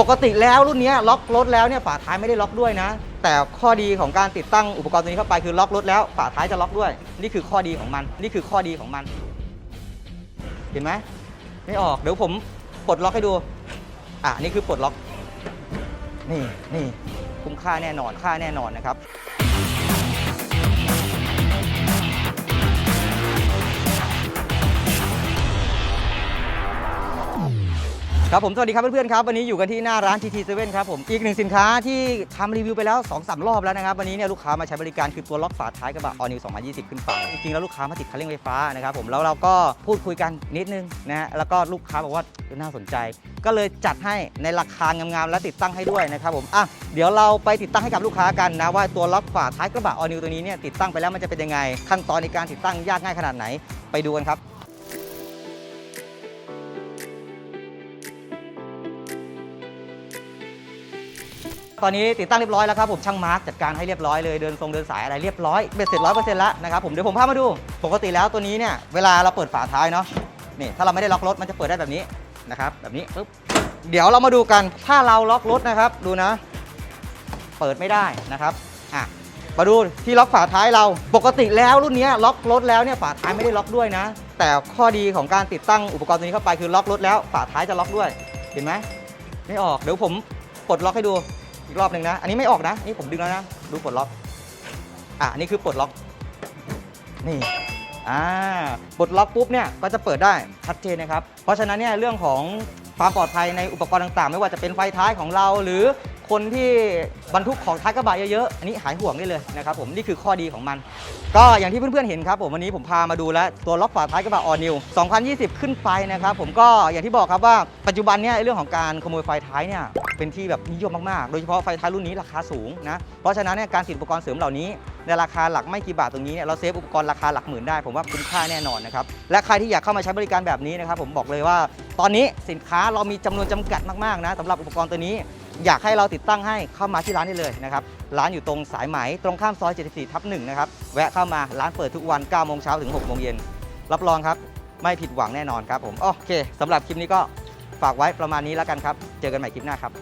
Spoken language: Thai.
ปกติแล้วรุ่นนี้ล็อกรถแล้วเนี่ยฝาท้ายไม่ได้ล็อกด้วยนะ แต่ข้อดีของการติดตั้งอุปกรณ์ตัวนี้เข้าไปคือล็อกรถแล้วฝาท้ายจะล็อกด้วย นี่คือข้อดีของมัน นี่คือข้อดีของมัน เห็นไหมไม่ออกเดี๋ยวผมปลดล็อกให้ดู อะนี่คือปลดล็อก นี่นี่คุ้มค่าแน่นอนค่าแน่นอนนะครับ ครับผมสวัสดีครับเพื่อนๆครับวันนี้อยู่กันที่หน้าร้าน TT7 ครับผมอีกหนึ่งสินค้าที่ทำรีวิวไปแล้ว2อสรอบแล้วนะครับวันนี้เนี่ยลูกค้ามาใช้บริการคือตัวล็อกฝาท้ายกระบะ All New 2020 ขึ้นไปจริงๆแล้วลูกค้ามาติดคันเร่งไฟฟ้านะครับผมแล้วเราก็พูดคุยกันนิดนึงนะฮะแล้วก็ลูกค้าบอกว่าน่าสนใจ ก็เลยจัดให้ในราคางามๆและติดตั้งให้ด้วยนะครับผมอะเดี๋ยวเราไปติดตั้งให้กับลูกค้ากันนะว่าตัวล็อกฝาท้ายกระบะ All New ตัวนี้เนี่ยติดตั้งไปแล้วมันจะเป็นยังไงขั้นตอนในการติดตั้งยากง่ายขนาดไหนไปดูกันครับ ตอนนี้ติดตั้งเรียบร้อยแล้วครับผมช่างมาร์กจัดการให้เรียบร้อยเลยเดินทรงเดินสายอะไรเรียบร้อยเบ็ดเสร็จร้อยเปอร์เซ็นต์แล้วนะครับผมเดี๋ยวผมพามาดูปกติแล้วตัวนี้เนี่ยเวลาเราเปิดฝาท้ายเนาะนี่ถ้าเราไม่ได้ล็อกรถมันจะเปิดได้แบบนี้นะครับแบบนี้ปุ๊บเดี๋ยวเรามาดูกันถ้าเราล็อกรถนะครับดูนะ เปิดไม่ได้นะครับอะมาดูที่ล็อกฝาท้ายเราปกติแล้วรุ่นนี้ล็อกรถแล้วเนี่ยฝาท้ายไม่ได้ล็อกด้วยนะ แต่ข้อดีของการติดตั้งอุปกรณ์ตัวนี้เข้าไปคือล็อกรถแล้วฝาท้ายจะล็อกด้วย เห็นไหมไม่ออกเดี๋ยวผมปลดล็อกให้ดู อีกรอบหนึ่งนะ อันนี้ไม่ออกนะ นี่ผมดึงแล้วนะ ดูปลดล็อก อะอันนี่คือปลดล็อก นี่ อ่า ปลดล็อกปุ๊บเนี่ยก็จะเปิดได้ชัดเจนนะครับ เพราะฉะนั้นเนี่ยเรื่องของความปลอดภัยในอุปกรณ์ต่างๆ ไม่ว่าจะเป็นไฟท้ายของเราหรือ คนที่บรรทุกของท้ายกระบะเยอะๆ อันนี้หายห่วงได้เลยนะครับผมนี่คือข้อดีของมัน ก็อย่างที่เพื่อนๆเห็นครับผมวันนี้ผมพามาดูแล้วตัวล็อกฝาท้ายกระบะออนิว2020 ขึ้นไปนะครับผมก็อย่างที่บอกครับว่าปัจจุบันเนี่ยเรื่องของการขโมยไฟท้ายเนี่ยเป็นที่แบบนิยมมากๆ โดยเฉพาะไฟท้ายรุ่นนี้ราคาสูงนะ เพราะฉะนั้นเนี่ยการติดอุปกรณ์เสริมเหล่านี้ ในราคาหลักไม่กี่บาทตรงนี้เนี่ยเราเซฟอุปกรณ์ราคาหลักหมื่นได้ผมว่าคุ้มค่าแน่นอนนะครับ และใครที่อยากเข้ามาใช้บริการแบบนี้นะครับผมบอกเลยว่า ตอนนี้สินค้าเรามีจำนวนจำกัดมากๆนะสำหรับอุปกรณ์ตัวนี้ อยากให้เราติดตั้งให้เข้ามาที่ร้านได้เลยนะครับ ร้านอยู่ตรงสายไหมตรงข้ามซอย 74 ทับ1นะครับ แวะเข้ามาร้านเปิดทุกวัน 9 โมงเช้าถึง 6 โมงเย็น รับรองครับ ไม่ผิดหวังแน่นอนครับผม โอเคสำหรับคลิปนี้ก็ฝากไว้ประมาณนี้แล้วกันครับ เจอกันใหม่คลิปหน้าครับ